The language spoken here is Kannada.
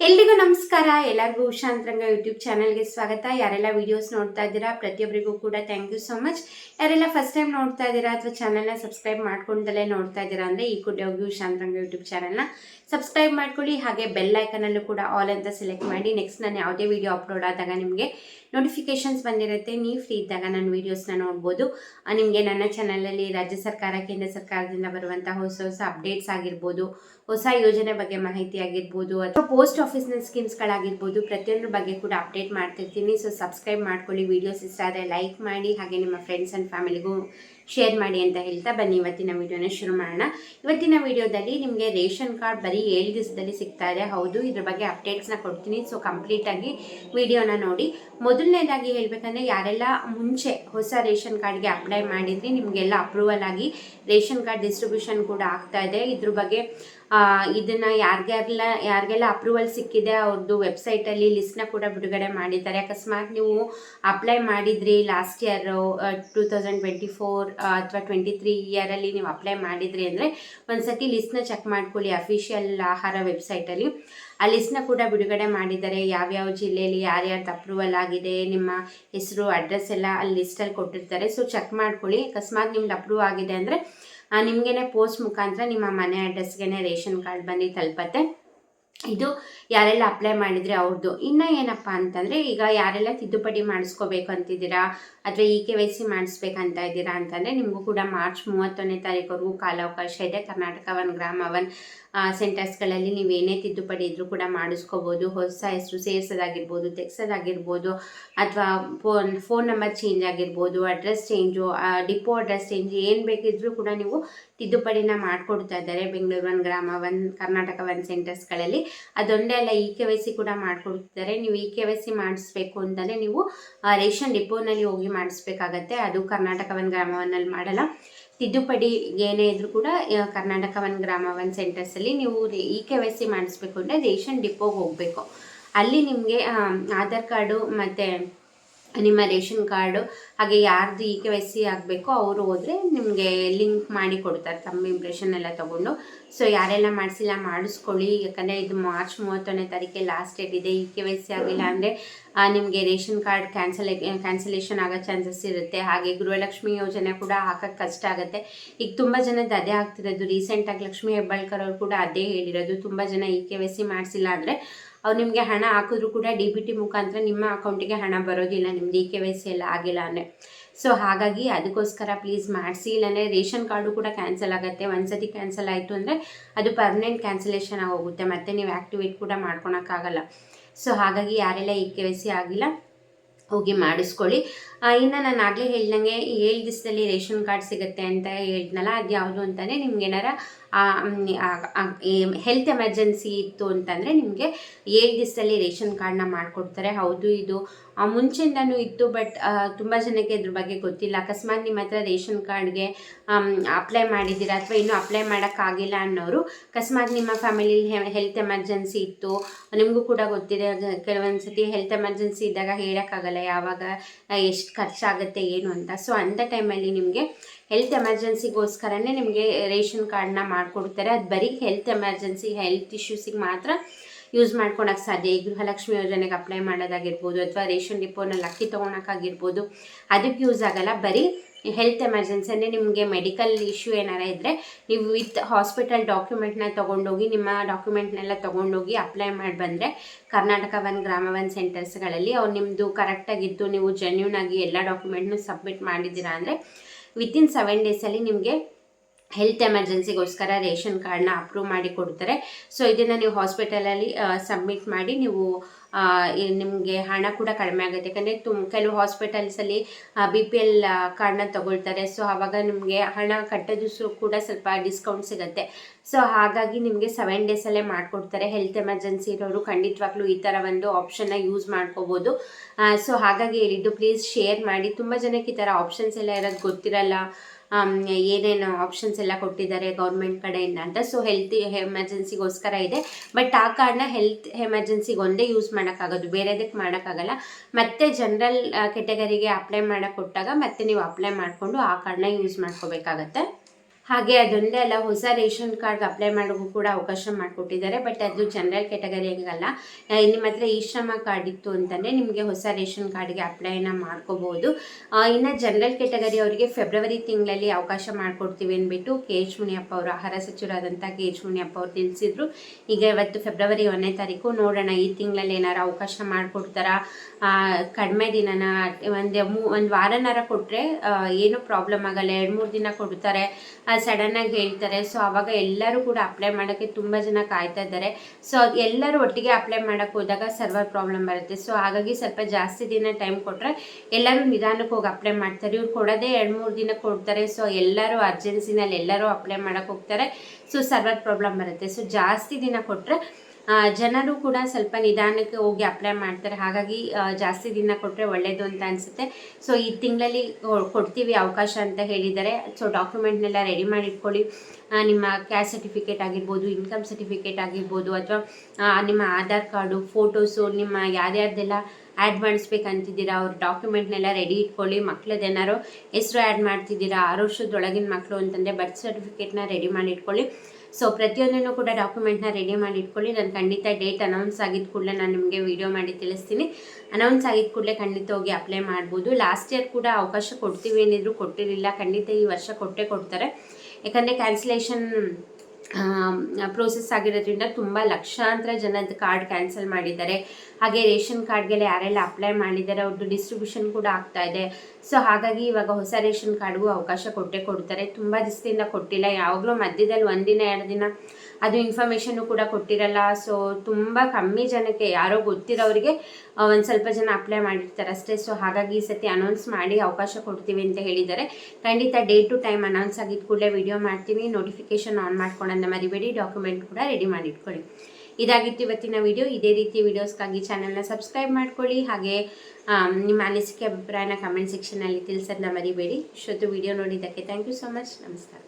ಎಲ್ರಿಗೂ ನಮಸ್ಕಾರ. ಎಲ್ಲರಿಗೂ ಉಷಾಂತರಂಗ ಯೂಟ್ಯೂಬ್ ಚಾನಲ್ಗೆ ಸ್ವಾಗತ. ಯಾರೆಲ್ಲ ವಿಡಿಯೋಸ್ ನೋಡ್ತಾ ಇದ್ದೀರಾ, ಪ್ರತಿಯೊಬ್ಬರಿಗೂ ಕೂಡ ಥ್ಯಾಂಕ್ ಯು ಸೊ ಮಚ್ ಯಾರೆಲ್ಲ ಫಸ್ಟ್ ಟೈಮ್ ನೋಡ್ತಾ ಇದ್ದೀರಾ ಅಥವಾ ಚಾನಲ್ನ ಸಬ್ಸ್ಕ್ರೈಬ್ ಮಾಡ್ಕೊಂಡಲ್ಲೇ ನೋಡ್ತಾ ಇದ್ದೀರಾ ಅಂದರೆ ಈ ಕೂಡ ಹೋಗಿ ಉಷಾಂತರಂಗ ಯೂಟ್ಯೂಬ್ ಚಾನಲ್ನ ಸಬ್ಸ್ಕ್ರೈಬ್ ಮಾಡ್ಕೊಳ್ಳಿ. ಹಾಗೆ ಬೆಲ್ ಐಕನಲ್ಲೂ ಕೂಡ ಆಲ್ ಅಂತ ಸೆಲೆಕ್ಟ್ ಮಾಡಿ. ನೆಕ್ಸ್ಟ್ ನಾನು ಯಾವುದೇ ವಿಡಿಯೋ ಅಪ್ಲೋಡ್ ಆದಾಗ ನಿಮಗೆ ನೋಟಿಫಿಕೇಶನ್ಸ್ ಬಂದಿರುತ್ತೆ. ನೀವು ಫ್ರೀ ಇದ್ದಾಗ ನನ್ನ ವೀಡಿಯೋಸ್ನ ನೋಡ್ಬೋದು. ನಿಮಗೆ ನನ್ನ ಚಾನಲಲ್ಲಿ ರಾಜ್ಯ ಸರ್ಕಾರ, ಕೇಂದ್ರ ಸರ್ಕಾರದಿಂದ ಬರುವಂಥ ಹೊಸ ಹೊಸ ಅಪ್ಡೇಟ್ಸ್ ಆಗಿರ್ಬೋದು, ಹೊಸ ಯೋಜನೆ ಬಗ್ಗೆ ಮಾಹಿತಿ ಆಗಿರ್ಬೋದು, ಅಥವಾ ಪೋಸ್ಟ್ ಆಫೀಸ್ನ ಸ್ಕೀಮ್ಸ್ಗಳಾಗಿರ್ಬೋದು ಪ್ರತಿಯೊಂದ್ರ ಬಗ್ಗೆ ಕೂಡ ಅಪ್ಡೇಟ್ ಮಾಡ್ತಿರ್ತೀನಿ. ಸೊ ಸಬ್ಸ್ಕ್ರೈಬ್ ಮಾಡ್ಕೊಳ್ಳಿ. ವೀಡಿಯೋಸ್ ಇಷ್ಟ ಆದರೆ ಲೈಕ್ ಮಾಡಿ. ಹಾಗೆ ನಿಮ್ಮ ಫ್ರೆಂಡ್ಸ್ ಆ್ಯಂಡ್ ಫ್ಯಾಮಿಲಿಗೂ ಶೇರ್ ಮಾಡಿ ಅಂತ ಹೇಳ್ತಾ ಬನ್ನಿ. ಇವತ್ತಿನ ವಿಡಿಯೋನ ಶುರು ಮಾಡೋಣ. ಇವತ್ತಿನ ವಿಡಿಯೋದಲ್ಲಿ ನಿಮಗೆ ರೇಷನ್ ಕಾರ್ಡ್ ಬರೀ ಏಳು ದಿವಸದಲ್ಲಿ ಸಿಗ್ತಾ ಇದೆ. ಹೌದು, ಇದ್ರ ಬಗ್ಗೆ ಅಪ್ಡೇಟ್ಸ್ನ ಕೊಡ್ತೀನಿ. ಸೊ ಕಂಪ್ಲೀಟಾಗಿ ವಿಡಿಯೋನ ನೋಡಿ. ಮೊದಲನೇದಾಗಿ ಹೇಳ್ಬೇಕಂದ್ರೆ, ಯಾರೆಲ್ಲ ಮುಂಚೆ ಹೊಸ ರೇಷನ್ ಕಾರ್ಡ್ಗೆ ಅಪ್ಲೈ ಮಾಡಿದ್ರಿ, ನಿಮಗೆಲ್ಲ ಅಪ್ರೂವಲ್ ಆಗಿ ರೇಷನ್ ಕಾರ್ಡ್ ಡಿಸ್ಟ್ರಿಬ್ಯೂಷನ್ ಕೂಡ ಆಗ್ತಾ ಇದೆ. ಇದ್ರ ಬಗ್ಗೆ ಇದನ್ನು ಯಾರಿಗೆಲ್ಲ ಯಾರಿಗೆಲ್ಲ ಅಪ್ರೂವಲ್ ಸಿಕ್ಕಿದೆ ಅವ್ರದ್ದು ವೆಬ್ಸೈಟಲ್ಲಿ ಲಿಸ್ಟ್ನ ಕೂಡ ಬಿಡುಗಡೆ ಮಾಡಿದ್ದಾರೆ. ಅಕಸ್ಮಾತ್ ನೀವು ಅಪ್ಲೈ ಮಾಡಿದ್ರಿ last year two thousand twenty four ಅಥವಾ ಟ್ವೆಂಟಿ ತ್ರೀ ಇಯರಲ್ಲಿ ನೀವು ಅಪ್ಲೈ ಮಾಡಿದ್ರಿ ಅಂದರೆ ಒಂದ್ಸತಿ ಲಿಸ್ಟ್ನ ಚೆಕ್ ಮಾಡ್ಕೊಳ್ಳಿ ಅಫಿಷಿಯಲ್ ಆಹಾರ ವೆಬ್ಸೈಟಲ್ಲಿ ಆ ಲಿಸ್ಟ್ನ ಕೂಡ ಬಿಡುಗಡೆ ಮಾಡಿದ್ದಾರೆ ಯಾವ್ಯಾವ ಜಿಲ್ಲೆಯಲ್ಲಿ ಯಾರ್ಯಾರ್ದು ಅಪ್ರೂವಲ್ ಆಗಿದೆ, ನಿಮ್ಮ ಹೆಸರು ಅಡ್ರೆಸ್ ಎಲ್ಲ ಅಲ್ಲಿ ಲಿಸ್ಟಲ್ಲಿ ಕೊಟ್ಟಿರ್ತಾರೆ. ಸೊ ಚೆಕ್ ಮಾಡ್ಕೊಳ್ಳಿ. ಅಕಸ್ಮಾತ್ ನಿಮ್ದು ಅಪ್ರೂವ್ ಆಗಿದೆ ಅಂದರೆ ನಿಮಗೇನೆ ಪೋಸ್ಟ್ ಮುಖಾಂತರ ನಿಮ್ಮ ಮನೆ ಅಡ್ರೆಸ್ಗೆ ರೇಷನ್ ಕಾರ್ಡ್ ಬಂದು ತಲುಪತ್ತೆ. ಇದು ಯಾರೆಲ್ಲ ಅಪ್ಲೈ ಮಾಡಿದರೆ ಅವ್ರದ್ದು ಇನ್ನು ಏನಪ್ಪ ಅಂತಂದರೆ, ಈಗ ಯಾರೆಲ್ಲ ತಿದ್ದುಪಡಿ ಮಾಡಿಸ್ಕೋಬೇಕು ಅಂತಿದ್ದೀರಾ, ಅಥವಾ ಈ ಕೆ ವೈ ಸಿ ಮಾಡಿಸ್ಬೇಕಂತ ಇದ್ದೀರಾ ಅಂತಂದರೆ, ನಿಮಗೂ ಕೂಡ ಮಾರ್ಚ್ ಮೂವತ್ತೊಂದನೇ ತಾರೀಕುವರೆಗೂ ಕಾಲಾವಕಾಶ ಇದೆ. ಕರ್ನಾಟಕ ಒನ್ ಗ್ರಾಮ ಒನ್ ಸೆಂಟರ್ಸ್ಗಳಲ್ಲಿ ಏನೇ ತಿದ್ದುಪಡಿ ಇದ್ರೂ ಕೂಡ ಮಾಡಿಸ್ಕೋಬೋದು. ಹೊಸ ಹೆಸರು ಸೇರಿಸೋದಾಗಿರ್ಬೋದು, ತೆಗ್ಸೋದಾಗಿರ್ಬೋದು, ಅಥವಾ ಫೋನ್ ಫೋನ್ ನಂಬರ್ ಚೇಂಜ್ ಆಗಿರ್ಬೋದು, address change depot address change ಏನು ಬೇಕಿದ್ರೂ ಕೂಡ ನೀವು ತಿದ್ದುಪಡಿನ ಮಾಡಿಕೊಡ್ತಾ ಇದ್ದಾರೆ. Bengaluru one Grama one, Karnataka one ಸೆಂಟರ್ಸ್ಗಳಲ್ಲಿ. ಅದೊಂದೇ ಅಲ್ಲ ಇ ಕೆ ವೈ ಸಿ ಕೂಡ ಮಾಡಿಕೊಡ್ತಿದ್ದಾರೆ. ನೀವು ಇ ಕೆ ವೈ ಸಿ ಮಾಡಿಸ್ಬೇಕು ಅಂತಲೇ ನೀವು ರೇಷನ್ ಡಿಪೋನಲ್ಲಿ ಹೋಗಿ ಮಾಡಿಸ್ಬೇಕಾಗತ್ತೆ. ಅದು ಕರ್ನಾಟಕ ಒನ್ ಗ್ರಾಮ ಒನ್ನಲ್ಲಿ ಮಾಡಲ್ಲ. ತಿದ್ದುಪಡಿ ಏನೇ ಇದ್ರೂ ಕೂಡ ಕರ್ನಾಟಕ ಒನ್ ಗ್ರಾಮ ಒನ್ ಸೆಂಟರ್ಸಲ್ಲಿ ನೀವು ಇ ಕೆ ವೈ ಸಿ ಮಾಡಿಸ್ಬೇಕು ಅಂದರೆ ರೇಷನ್ ಡಿಪೋಗೆ ಹೋಗಬೇಕು. ಅಲ್ಲಿ ನಿಮಗೆ ಆಧಾರ್ ಕಾರ್ಡು ಮತ್ತು ನಿಮ್ಮ ರೇಷನ್ ಕಾರ್ಡು, ಹಾಗೆ ಯಾರ್ದು ಇ ಕೆ ವೈ ಸಿ ಆಗಬೇಕೋ ಅವರು ಹೋದರೆ ನಿಮಗೆ ಲಿಂಕ್ ಮಾಡಿ ಕೊಡ್ತಾರೆ, ತಮ್ಮ ಇಂಪ್ರೆಷನ್ ಎಲ್ಲ ತೊಗೊಂಡು. ಸೊ ಯಾರೆಲ್ಲ ಮಾಡಿಸಿಲ್ಲ ಮಾಡಿಸ್ಕೊಳ್ಳಿ. ಯಾಕಂದರೆ ಇದು ಮಾರ್ಚ್ ಮೂವತ್ತೊಂದನೇ ತಾರೀಕೆ ಲಾಸ್ಟ್ ಡೇಟ್ ಇದೆ. ಇ ಕೆ ವೈ ಸಿ ಆಗಿಲ್ಲ ಅಂದರೆ ನಿಮಗೆ ರೇಷನ್ ಕಾರ್ಡ್ ಕ್ಯಾನ್ಸಲ್ ಕ್ಯಾನ್ಸಲೇಷನ್ ಆಗೋ ಚಾನ್ಸಸ್ ಇರುತ್ತೆ. ಹಾಗೆ ಗೃಹಲಕ್ಷ್ಮಿ ಯೋಜನೆ ಕೂಡ ಹಾಕೋಕ್ಕೆ ಕಷ್ಟ ಆಗುತ್ತೆ. ಈಗ ತುಂಬ ಜನದ ಅದೇ ಆಗ್ತಿರೋದು. ರೀಸೆಂಟಾಗಿ ಲಕ್ಷ್ಮಿ ಹೆಬ್ಬಾಳ್ಕರ್ ಅವರು ಕೂಡ ಅದೇ ಹೇಳಿರೋದು. ತುಂಬ ಜನ ಇ ಕೆ ವೈ ಸಿ ಮಾಡಿಸಿಲ್ಲ ಅಂದರೆ ಅವ್ರು ನಿಮಗೆ ಹಣ ಹಾಕಿದ್ರು ಕೂಡ ಡಿ ಬಿ ಟಿ ಮುಖಾಂತರ ನಿಮ್ಮ ಅಕೌಂಟಿಗೆ ಹಣ ಬರೋದಿಲ್ಲ. ನಿಮ್ದು ಇ ಕೆ ವೈ ಸಿ ಎಲ್ಲ ಆಗಿಲ್ಲ ಅಂದರೆ. ಸೊ ಹಾಗಾಗಿ ಅದಕ್ಕೋಸ್ಕರ ಪ್ಲೀಸ್ ಮಾಡಿಸಿ. ಇಲ್ಲಾಂದರೆ ರೇಷನ್ ಕಾರ್ಡು ಕೂಡ ಕ್ಯಾನ್ಸಲ್ ಆಗುತ್ತೆ. ಒಂದ್ಸತಿ ಕ್ಯಾನ್ಸಲ್ ಆಯಿತು ಅಂದರೆ ಅದು ಪರ್ಮನೆಂಟ್ ಕ್ಯಾನ್ಸಲೇಷನ್ ಆಗೋಗುತ್ತೆ ಮತ್ತು ನೀವು ಆ್ಯಕ್ಟಿವೇಟ್ ಕೂಡ ಮಾಡ್ಕೊಳಕ್ಕಾಗಲ್ಲ ಸೊ ಹಾಗಾಗಿ ಯಾರೆಲ್ಲ ಈ ಕೆ ವೈ ಸಿ ಆಗಿಲ್ಲ ಹೋಗಿ ಮಾಡಿಸ್ಕೊಳ್ಳಿ. ಇನ್ನು ನಾನು ಆಗಲೇ ಹೇಳ್ದಂಗೆ ಏಳು ದಿವಸದಲ್ಲಿ ರೇಷನ್ ಕಾರ್ಡ್ ಸಿಗುತ್ತೆ ಅಂತ ಹೇಳಿದ್ನಲ್ಲ, ಅದು ಯಾವುದು ಅಂತಂದರೆ ನಿಮ್ಗೆ ಏನಾರ ಹೆಲ್ತ್ ಎಮರ್ಜೆನ್ಸಿ ಇತ್ತು ಅಂತಂದರೆ ನಿಮಗೆ ಏಳು ದಿವಸದಲ್ಲಿ ರೇಷನ್ ಕಾರ್ಡ್ನ ಮಾಡಿಕೊಡ್ತಾರೆ. ಹೌದು, ಇದು ಮುಂಚೆಯಿಂದನೂ ಇತ್ತು ಬಟ್ ತುಂಬ ಜನಕ್ಕೆ ಇದ್ರ ಬಗ್ಗೆ ಗೊತ್ತಿಲ್ಲ. ಅಕಸ್ಮಾತ್ ನಿಮ್ಮ ಹತ್ರ ರೇಷನ್ ಕಾರ್ಡ್ಗೆ ಅಪ್ಲೈ ಮಾಡಿದ್ದೀರಾ ಅಥವಾ ಇನ್ನೂ ಅಪ್ಲೈ ಮಾಡೋಕ್ಕಾಗಿಲ್ಲ ಅನ್ನೋರು, ಅಕಸ್ಮಾತ್ ನಿಮ್ಮ ಫ್ಯಾಮಿಲಿಲಿ ಹೆಲ್ತ್ ಎಮರ್ಜೆನ್ಸಿ ಇತ್ತು, ನಿಮಗೂ ಕೂಡ ಗೊತ್ತಿದೆ ಕೆಲವೊಂದು ಸತಿ ಹೆಲ್ತ್ ಎಮರ್ಜೆನ್ಸಿ ಇದ್ದಾಗ ಹೇಳೋಕ್ಕಾಗಲ್ಲ ಯಾವಾಗ ಎಷ್ಟು ಖರ್ಚಾಗುತ್ತೆ ಏನು ಅಂತ. ಸೊ ಅಂಥ ಟೈಮಲ್ಲಿ ನಿಮಗೆ ಹೆಲ್ತ್ ಎಮರ್ಜೆನ್ಸಿಗೋಸ್ಕರನೇ ನಿಮಗೆ ರೇಷನ್ ಕಾರ್ಡನ್ನ ಮಾಡಿಕೊಡ್ತಾರೆ. ಅದು ಬರೀ ಹೆಲ್ತ್ ಎಮರ್ಜೆನ್ಸಿ ಹೆಲ್ತ್ ಇಶ್ಯೂಸಿಗೆ ಮಾತ್ರ ಯೂಸ್ ಮಾಡ್ಕೊಳಕ್ಕೆ ಸಾಧ್ಯ. ಈ ಗೃಹಲಕ್ಷ್ಮಿ ಯೋಜನೆಗೆ ಅಪ್ಲೈ ಮಾಡೋದಾಗಿರ್ಬೋದು, ಅಥವಾ ರೇಷನ್ ಡಿಪೋನಲ್ಲಿ ಅಕ್ಕಿ ತೊಗೊಳಕ್ಕಾಗಿರ್ಬೋದು ಅದಕ್ಕೆ ಯೂಸ್ ಆಗೋಲ್ಲ. ಬರೀ ಹೆಲ್ತ್ ಎಮರ್ಜೆನ್ಸಿ ಅಂದರೆ ನಿಮಗೆ ಮೆಡಿಕಲ್ ಇಶ್ಯೂ ಏನಾರ ಇದ್ದರೆ ನೀವು ವಿತ್ ಹಾಸ್ಪಿಟಲ್ ಡಾಕ್ಯುಮೆಂಟ್ನ ತೊಗೊಂಡೋಗಿ, ನಿಮ್ಮ ಡಾಕ್ಯುಮೆಂಟ್ನೆಲ್ಲ ತೊಗೊಂಡೋಗಿ ಅಪ್ಲೈ ಮಾಡಿ ಬಂದರೆ ಕರ್ನಾಟಕ ಒನ್ ಗ್ರಾಮ ಒನ್ ಸೆಂಟರ್ಸ್ಗಳಲ್ಲಿ ಅವ್ರು ನಿಮ್ಮದು ಕರೆಕ್ಟಾಗಿದ್ದು ನೀವು ಜೆನ್ಯೂನ್ ಆಗಿ ಎಲ್ಲ ಡಾಕ್ಯುಮೆಂಟ್ನು ಸಬ್ಮಿಟ್ ಮಾಡಿದ್ದೀರಾ ಅಂದರೆ ವಿತಿನ್ ಸೆವೆನ್ ಡೇಸಲ್ಲಿ ನಿಮಗೆ ಹೆಲ್ತ್ ಎಮರ್ಜೆನ್ಸಿಗೋಸ್ಕರ ರೇಷನ್ ಕಾರ್ಡ್ನ ಅಪ್ರೂವ್ ಮಾಡಿ ಕೊಡ್ತಾರೆ. ಸೊ, ಇದನ್ನು ನೀವು ಹಾಸ್ಪಿಟಲಲ್ಲಿ ಸಬ್ಮಿಟ್ ಮಾಡಿ ನೀವು ನಿಮಗೆ ಹಣ ಕೂಡ ಕಡಿಮೆ ಆಗುತ್ತೆ. ಯಾಕಂದರೆ ತುಮ್, ಕೆಲವು ಹಾಸ್ಪಿಟಲ್ಸಲ್ಲಿ ಬಿ ಪಿ ಎಲ್ ಕಾರ್ಡ್ನ ತೊಗೊಳ್ತಾರೆ. ಸೊ ಆವಾಗ ನಿಮಗೆ ಹಣ ಕಟ್ಟೋದು ಕೂಡ ಸ್ವಲ್ಪ ಡಿಸ್ಕೌಂಟ್ ಸಿಗುತ್ತೆ. ಸೊ, ಹಾಗಾಗಿ ನಿಮಗೆ ಸೆವೆನ್ ಡೇಸಲ್ಲೇ ಮಾಡಿಕೊಡ್ತಾರೆ. ಹೆಲ್ತ್ ಎಮರ್ಜೆನ್ಸಿ ಇರೋರು ಖಂಡಿತವಾಗ್ಲೂ ಈ ಥರ ಒಂದು ಆಪ್ಷನ್ನ ಯೂಸ್ ಮಾಡ್ಕೋಬೋದು. ಸೊ, ಹಾಗಾಗಿ ಹೇಳಿದ್ದು, ಪ್ಲೀಸ್ ಶೇರ್ ಮಾಡಿ. ತುಂಬ ಜನಕ್ಕೆ ಈ ಥರ ಆಪ್ಷನ್ಸ್ ಎಲ್ಲ ಇರೋದು ಗೊತ್ತಿರಲ್ಲ. ಏನೇನು ಆಪ್ಷನ್ಸ್ ಎಲ್ಲ ಕೊಟ್ಟಿದ್ದಾರೆ ಗೌರ್ಮೆಂಟ್ ಕಡೆಯಿಂದ ಅಂತ. ಸೊ ಹೆಲ್ತ್ ಎಮರ್ಜೆನ್ಸಿಗೋಸ್ಕರ ಇದೆ. ಬಟ್ ಆ ಕಾರ್ಡ್ನ ಹೆಲ್ತ್ ಎಮರ್ಜೆನ್ಸಿಗೆ ಒಂದೇ ಯೂಸ್ ಮಾಡೋಕ್ಕಾಗೋದು ಬೇರೆದಕ್ಕೆ ಮಾಡೋಕ್ಕಾಗಲ್ಲ. ಮತ್ತೆ ಜನರಲ್ ಕೆಟಗರಿಗೆ ಅಪ್ಲೈ ಮಾಡೋಕ್ಕೆ ಕೊಟ್ಟಾಗ ಮತ್ತೆ ನೀವು ಅಪ್ಲೈ ಮಾಡಿಕೊಂಡು ಆ ಕಾರ್ಡ್ನ ಯೂಸ್ ಮಾಡ್ಕೋಬೇಕಾಗತ್ತೆ. ಹಾಗೆ ಅದೊಂದೇ ಅಲ್ಲ, ಹೊಸ ರೇಷನ್ ಕಾರ್ಡ್ಗೆ ಅಪ್ಲೈ ಮಾಡೋಕ್ಕೂ ಕೂಡ ಅವಕಾಶ ಮಾಡಿಕೊಟ್ಟಿದ್ದಾರೆ. ಬಟ್ ಅದು ಜನರಲ್ ಕ್ಯಾಟಗರಿಗಲ್ಲ ನಿಮ್ಮ ಹತ್ರ ಈ ಶ್ರಮ ಕಾರ್ಡ್ ಇತ್ತು ಅಂತಂದರೆ ನಿಮಗೆ ಹೊಸ ರೇಷನ್ ಕಾರ್ಡ್ಗೆ ಅಪ್ಲೈನ ಮಾಡ್ಕೋಬೋದು. ಇನ್ನು ಜನರಲ್ ಕ್ಯಾಟಗರಿ ಅವರಿಗೆ ಫೆಬ್ರವರಿ ತಿಂಗಳಲ್ಲಿ ಅವಕಾಶ ಮಾಡಿಕೊಡ್ತೀವಿ ಅಂದ್ಬಿಟ್ಟು ಕೆ ಎಚ್ ಮುನಿಯಪ್ಪ ಅವರು, ಆಹಾರ ಸಚಿವರಾದಂಥ ಕೆ ಎಚ್ ಮುನಿಯಪ್ಪ ಅವರು ತಿಳಿಸಿದ್ರು. ಈಗ ಇವತ್ತು ಫೆಬ್ರವರಿ ಒಂದನೇ ತಾರೀಕು ನೋಡೋಣ, ಈ ತಿಂಗಳಲ್ಲಿ ಏನಾರು ಅವಕಾಶ ಮಾಡಿಕೊಡ್ತಾರಾ? ಕಡಿಮೆ ದಿನನ, ಒಂದು ಮೂ, ಒಂದು ವಾರನಾರ ಕೊಟ್ಟರೆ ಏನೂ ಪ್ರಾಬ್ಲಮ್ ಆಗಲ್ಲ, ಎರಡು ಮೂರು ದಿನ ಕೊಡ್ತಾರೆ. ಸಡನ್ನಾಗಿ ಹೇಳ್ತಾರೆ. ಸೊ ಆವಾಗ ಎಲ್ಲರೂ ಕೂಡ ಅಪ್ಲೈ ಮಾಡೋಕ್ಕೆ ತುಂಬ ಜನ ಕಾಯ್ತಾ ಇದ್ದಾರೆ. ಸೊ ಎಲ್ಲರೂ ಒಟ್ಟಿಗೆ ಅಪ್ಲೈ ಮಾಡೋಕ್ಕೆ ಹೋದಾಗ ಸರ್ವರ್ ಪ್ರಾಬ್ಲಮ್ ಬರುತ್ತೆ. ಸೊ ಹಾಗಾಗಿ ಸ್ವಲ್ಪ ಜಾಸ್ತಿ ದಿನ ಟೈಮ್ ಕೊಟ್ಟರೆ ಎಲ್ಲರೂ ನಿಧಾನಕ್ಕೆ ಹೋಗಿ ಅಪ್ಲೈ ಮಾಡ್ತಾರೆ. ಇವ್ರು ಕೊಡೋದೇ ಎರಡು ಮೂರು ದಿನ ಕೊಡ್ತಾರೆ. ಸೊ ಎಲ್ಲರೂ ಅರ್ಜೆನ್ಸಿನಲ್ಲಿ ಎಲ್ಲರೂ ಅಪ್ಲೈ ಮಾಡೋಕ್ಕೆ ಹೋಗ್ತಾರೆ. ಸೊ ಸರ್ವರ್ ಪ್ರಾಬ್ಲಮ್ ಬರುತ್ತೆ. ಸೊ ಜಾಸ್ತಿ ದಿನ ಕೊಟ್ಟರೆ ಜನರು ಕೂಡ ಸ್ವಲ್ಪ ನಿಧಾನಕ್ಕೆ ಹೋಗಿ ಅಪ್ಲೈ ಮಾಡ್ತಾರೆ. ಹಾಗಾಗಿ ಜಾಸ್ತಿ ದಿನ ಕೊಟ್ಟರೆ ಒಳ್ಳೆಯದು ಅಂತ ಅನಿಸುತ್ತೆ. ಸೊ ಈ ತಿಂಗಳಲ್ಲಿ ಕೊಡ್ತೀವಿ ಅವಕಾಶ ಅಂತ ಹೇಳಿದ್ದಾರೆ. ಸೊ ಡಾಕ್ಯುಮೆಂಟ್ನೆಲ್ಲ ರೆಡಿ ಮಾಡಿ ಇಟ್ಕೊಳ್ಳಿ ನಿಮ್ಮ ಕ್ಯಾಸ್ಟ್ ಸರ್ಟಿಫಿಕೇಟ್ ಆಗಿರ್ಬೋದು ಇನ್ಕಮ್ ಸರ್ಟಿಫಿಕೇಟ್ ಆಗಿರ್ಬೋದು, ಅಥವಾ ನಿಮ್ಮ ಆಧಾರ್ ಕಾರ್ಡು ಫೋಟೋಸು ನಿಮ್ಮ ಯಾರ್ಯಾರ್ದೆಲ್ಲ ಆ್ಯಡ್ ಮಾಡಿಸ್ಬೇಕಂತಿದ್ದೀರಾ? ಅವ್ರ ಡಾಕ್ಯುಮೆಂಟ್ನೆಲ್ಲ ರೆಡಿ ಇಟ್ಕೊಳ್ಳಿ. ಮಕ್ಳದ್ದೇನಾರು ಹೆಸರು ಆ್ಯಡ್ ಮಾಡ್ತಿದ್ದೀರಾ? ಆರು ವರ್ಷದೊಳಗಿನ ಮಕ್ಕಳು ಅಂತಂದರೆ ಬರ್ತ್ ಸರ್ಟಿಫಿಕೇಟ್ನ ರೆಡಿ ಮಾಡಿ ಇಟ್ಕೊಳ್ಳಿ. ಸೊ ಪ್ರತಿಯೊಂದನ್ನು ಕೂಡ ಡಾಕ್ಯುಮೆಂಟ್ನ ರೆಡಿ ಮಾಡಿ ಇಟ್ಕೊಳ್ಳಿ. ನಾನು ಖಂಡಿತ ಡೇಟ್ ಅನೌನ್ಸ್ ಆಗಿದ್ದ ಕೂಡಲೇ ನಾನು ನಿಮಗೆ ವಿಡಿಯೋ ಮಾಡಿ ತಿಳಿಸ್ತೀನಿ. ಅನೌನ್ಸ್ ಆಗಿದ್ದ ಕೂಡಲೇ ಖಂಡಿತ ಹೋಗಿ ಅಪ್ಲೈ ಮಾಡ್ಬೋದು. ಲಾಸ್ಟ್ ಇಯರ್ ಕೂಡ ಅವಕಾಶ ಕೊಡ್ತೀವಿ ಏನಿದ್ರು ಕೊಟ್ಟಿರಲಿಲ್ಲ. ಖಂಡಿತ ಈ ವರ್ಷ ಕೊಟ್ಟೇ ಕೊಡ್ತಾರೆ. ಯಾಕಂದರೆ ಕ್ಯಾನ್ಸಲೇಷನ್ ಪ್ರೋಸೆಸ್ ಆಗಿರೋದ್ರಿಂದ ತುಂಬ ಲಕ್ಷಾಂತರ ಜನದ ಕಾರ್ಡ್ ಕ್ಯಾನ್ಸಲ್ ಮಾಡಿದ್ದಾರೆ. ಹಾಗೆ ರೇಷನ್ ಕಾರ್ಡ್ಗೆಲ್ಲ ಯಾರೆಲ್ಲ ಅಪ್ಲೈ ಮಾಡಿದ್ದಾರೆ ಅವ್ರದ್ದು ಡಿಸ್ಟ್ರಿಬ್ಯೂಷನ್ ಕೂಡ ಆಗ್ತಾ ಇದೆ. ಸೊ ಹಾಗಾಗಿ ಇವಾಗ ಹೊಸ ರೇಷನ್ ಕಾರ್ಡ್ಗೂ ಅವಕಾಶ ಕೊಟ್ಟೆ ಕೊಡ್ತಾರೆ. ತುಂಬ ದಿವಸದಿಂದ ಕೊಟ್ಟಿಲ್ಲ. ಯಾವಾಗಲೂ ಮಧ್ಯದಲ್ಲಿ ಒಂದಿನ, ಎರಡು ದಿನ ಅದು ಇನ್ಫಾರ್ಮೇಷನ್ನು ಕೂಡ ಕೊಟ್ಟಿರಲ್ಲ. ಸೊ ತುಂಬ ಕಮ್ಮಿ ಜನಕ್ಕೆ, ಯಾರೋ ಗೊತ್ತಿರೋರಿಗೆ ಒಂದು ಸ್ವಲ್ಪ ಜನ ಅಪ್ಲೈ ಮಾಡಿರ್ತಾರೆ ಅಷ್ಟೇ. ಸೊ ಹಾಗಾಗಿ ಈ ಸತಿ ಅನೌನ್ಸ್ ಮಾಡಿ ಅವಕಾಶ ಕೊಡ್ತೀವಿ ಅಂತ ಹೇಳಿದ್ದಾರೆ. ಖಂಡಿತ ಡೇ ಟು ಟೈಮ್ ಅನೌನ್ಸ್ ಆಗಿದ್ದ ಕೂಡಲೇ ವಿಡಿಯೋ ಮಾಡ್ತೀನಿ. ನೋಟಿಫಿಕೇಶನ್ ಆನ್ ಮಾಡ್ಕೊಳ್ಳೋಣ ಮರಿಬೇಡಿ. ಡಾಕ್ಯುಮೆಂಟ್ ಕೂಡ ರೆಡಿ ಮಾಡಿ ಇಟ್ಕೊಳ್ಳಿ. ಇದಾಗಿತ್ತು ಇವತ್ತಿನ ವಿಡಿಯೋ ಇದೇ ರೀತಿ ವಿಡಿಯೋಸ್ಗಾಗಿ ಚಾನಲ್ನ ಸಬ್ಸ್ಕ್ರೈಬ್ ಮಾಡ್ಕೊಳ್ಳಿ. ಹಾಗೆ ನಿಮ್ಮ ಅನಿಸಿಕೆ, ಅಭಿಪ್ರಾಯನ ಕಮೆಂಟ್ ಸೆಕ್ಷನಲ್ಲಿ ತಿಳಿಸೋದನ್ನ ಮರಿಬೇಡಿ. ಇಷ್ಟೊತ್ತು ವಿಡಿಯೋ ನೋಡಿದ್ದಕ್ಕೆ ಥ್ಯಾಂಕ್ ಯು ಸೊ ಮಚ್ ನಮಸ್ಕಾರ.